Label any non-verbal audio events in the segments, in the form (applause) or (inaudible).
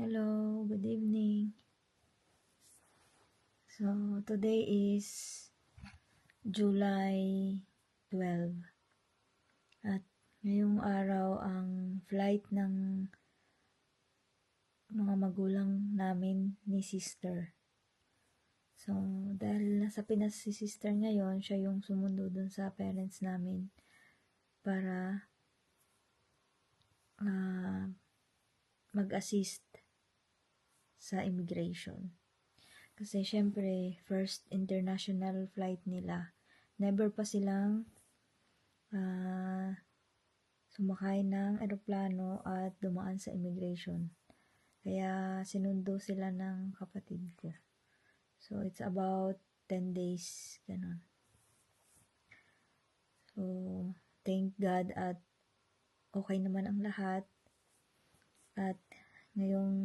Hello, good evening. So, today is July 12. At ngayong araw ang flight ng mga magulang namin ni sister. So, dahil nasa Pinas si sister ngayon, siya yung sumundo dun sa parents namin para ah, mag-assist sa immigration. Kasi syempre, first international flight nila. Never pa silang ah, sumakay ng eroplano at dumaan sa immigration. Kaya sinundo sila ng kapatid ko. So, it's about 10 days, ganun. So, thank God at okay naman ang lahat. At ngayong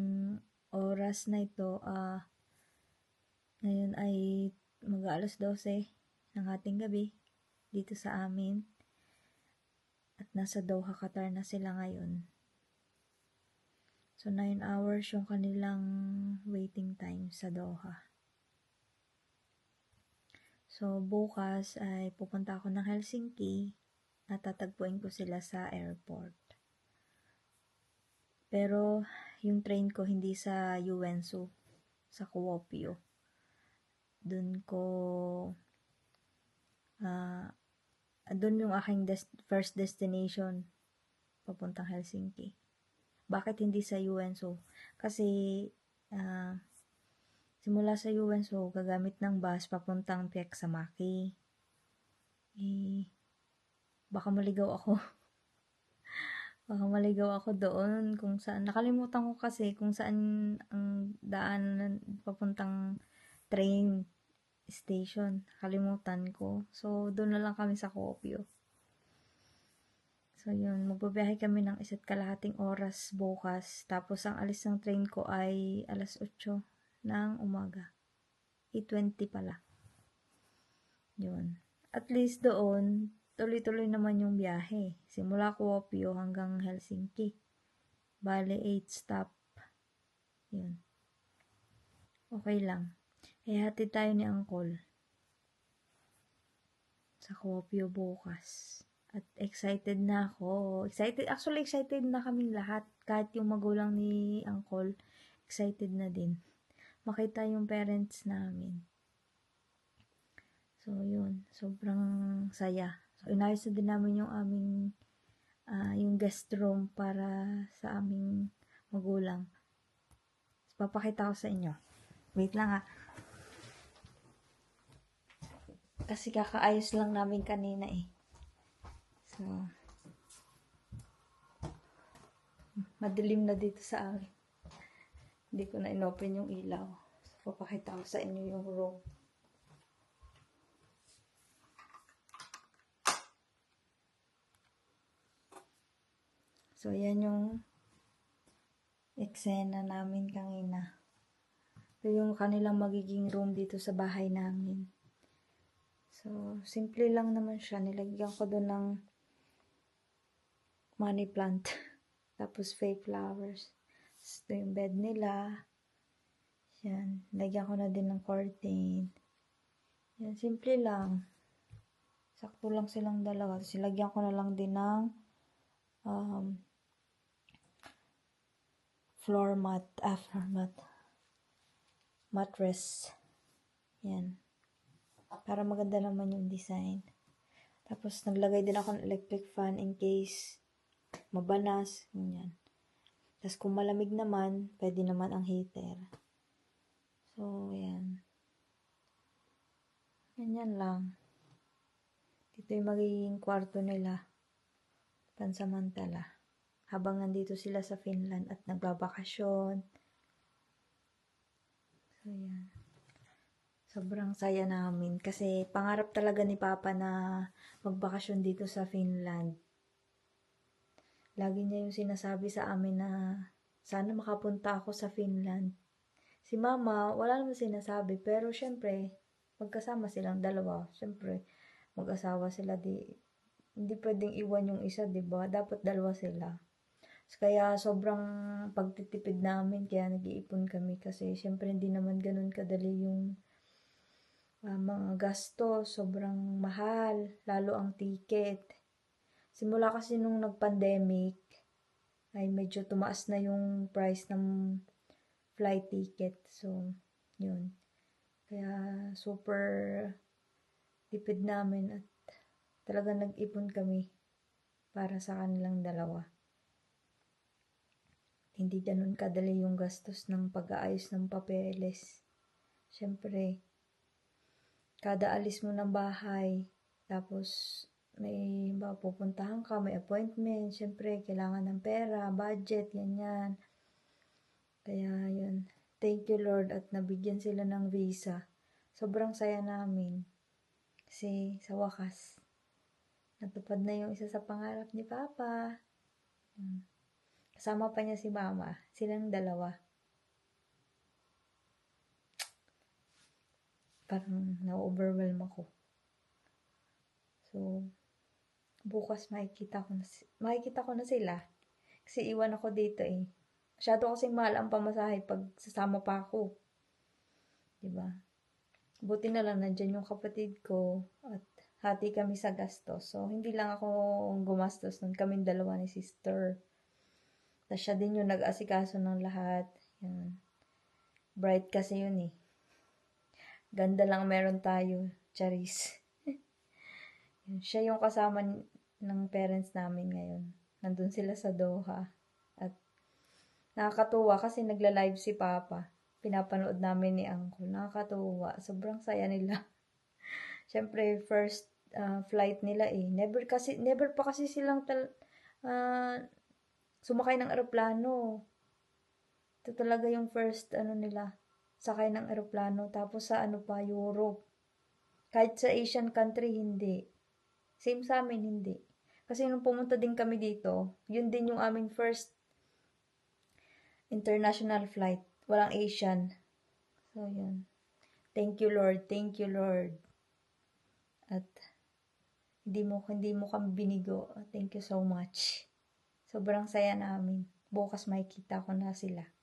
oras na ito, ah, ngayon ay mag-aalas 12 ng ating gabi dito sa amin. At nasa Doha, Qatar na sila ngayon. So, 9 hours yung kanilang waiting time sa Doha. So, bukas ay pupunta ako ng Helsinki at tatagpuin ko sila sa airport. Pero, yung train ko hindi sa Uwensu, sa Kuopio. Doon ko, ah, doon yung aking des- first destination, papuntang Helsinki. Bakit hindi sa Uwensu? Kasi, ah, simula sa Uwensu, gagamit ng bus papuntang Pieksamaki. Eh, baka maligaw ako. (laughs) baka maligaw ako doon kung saan. Nakalimutan ko kasi kung saan ang daan papuntang train station. Nakalimutan ko. So, doon na lang kami sa Kuopio. So, yun. Magbabiyahe kami ng isa't kalahating oras bukas. Tapos, ang alis ng train ko ay alas 8 ng umaga. 8.20 pala. Yun. At least doon, tuloy-tuloy naman yung biyahe. Simula Kuopio hanggang Helsinki. Bale, 8 stop. Yun. Okay lang. Eh, hatid tayo ni Uncle. Sa Kuopio bukas. At excited na ako. Excited, actually excited na kaming lahat. Kahit yung magulang ni Uncle, excited na din. Makita yung parents namin. So, yun. Sobrang saya. So, inayos na din namin yung aming, ah, yung guest room para sa aming magulang. So, papakita ko sa inyo. Wait lang ha. Kasi kakaayos lang namin kanina eh. So, madilim na dito sa amin. Hindi ko na inopen yung ilaw. So, papakita ko sa inyo yung room. So, yan yung eksena namin kanina. Ito yung kanilang magiging room dito sa bahay namin. So, simple lang naman siya. Nilagyan ko doon ng money plant. (laughs) Tapos fake flowers. Ito yung bed nila. Yan. Lagyan ko na din ng curtain. Yan. Simple lang. Sakto lang silang dalawa. Tapos lagyan ko na lang din ng um, floor mat. Ah, floor mat. Mattress. Yan. Para maganda naman yung design. Tapos, naglagay din ako ng electric fan in case mabanas. Ganyan. Tapos, kung malamig naman, pwede naman ang heater. So, yan. Ganyan lang. Dito yung magiging kwarto nila. Pansamantala. Habang nandito sila sa Finland at nagbabakasyon. So, yan sobrang saya namin kasi pangarap talaga ni Papa na magbakasyon dito sa Finland. Lagi niya yung sinasabi sa amin na sana makapunta ako sa Finland. Si Mama, wala naman sinasabi pero syempre, magkasama silang dalawa. Syempre, mag-asawa sila di hindi pwedeng iwan yung isa, 'di ba? Dapat dalawa sila. Kaya sobrang pagtitipid namin, kaya nag-iipon kami kasi syempre hindi naman ganun kadali yung ah, mga gasto, sobrang mahal, lalo ang ticket. Simula kasi nung nag-pandemic, ay medyo tumaas na yung price ng flight ticket. So, yun. Kaya super tipid namin at talaga nag-ipon kami para sa kanilang dalawa. Hindi ganun kadali yung gastos ng pag-aayos ng papeles. Siyempre, kada alis mo ng bahay, tapos may ba pupuntahan ka, may appointment, siyempre kailangan ng pera, budget, ganyan. Kaya yun, thank you Lord at nabigyan sila ng visa. Sobrang saya namin. Kasi sa wakas, natupad na yung isa sa pangarap ni Papa. Hmm. Kasama pa niya si Mama, silang dalawa. Parang na-overwhelm ako. So, bukas makikita ko na, si- makikita ko na sila. Kasi iwan ako dito eh. Masyado kasi mahal ang pamasahe pag sasama pa ako. 'Di ba? Buti na lang nandyan yung kapatid ko at hati kami sa gastos. So, hindi lang ako gumastos nun. Kaming dalawa ni sister. Tapos siya din yung nag-asikaso ng lahat. Yan. Bright kasi yun eh. Ganda lang meron tayo. Charis. (laughs) Siya yung kasama ng parents namin ngayon. Nandun sila sa Doha. At nakakatuwa kasi nagla-live si Papa. Pinapanood namin ni Uncle. Nakakatuwa. Sobrang saya nila. (laughs) Siyempre, first uh, flight nila eh. Never kasi, never pa kasi silang tal, uh, sumakay ng eroplano. Ito talaga yung first ano nila, sakay ng eroplano. Tapos sa ano pa, Europe. Kahit sa Asian country, hindi. Same sa amin, hindi. Kasi nung pumunta din kami dito, yun din yung aming first international flight. Walang Asian. So, yun. Thank you, Lord. Thank you, Lord. At hindi mo hindi mo kami binigo. Thank you so much. Sobrang saya namin. Bukas makikita ko na sila.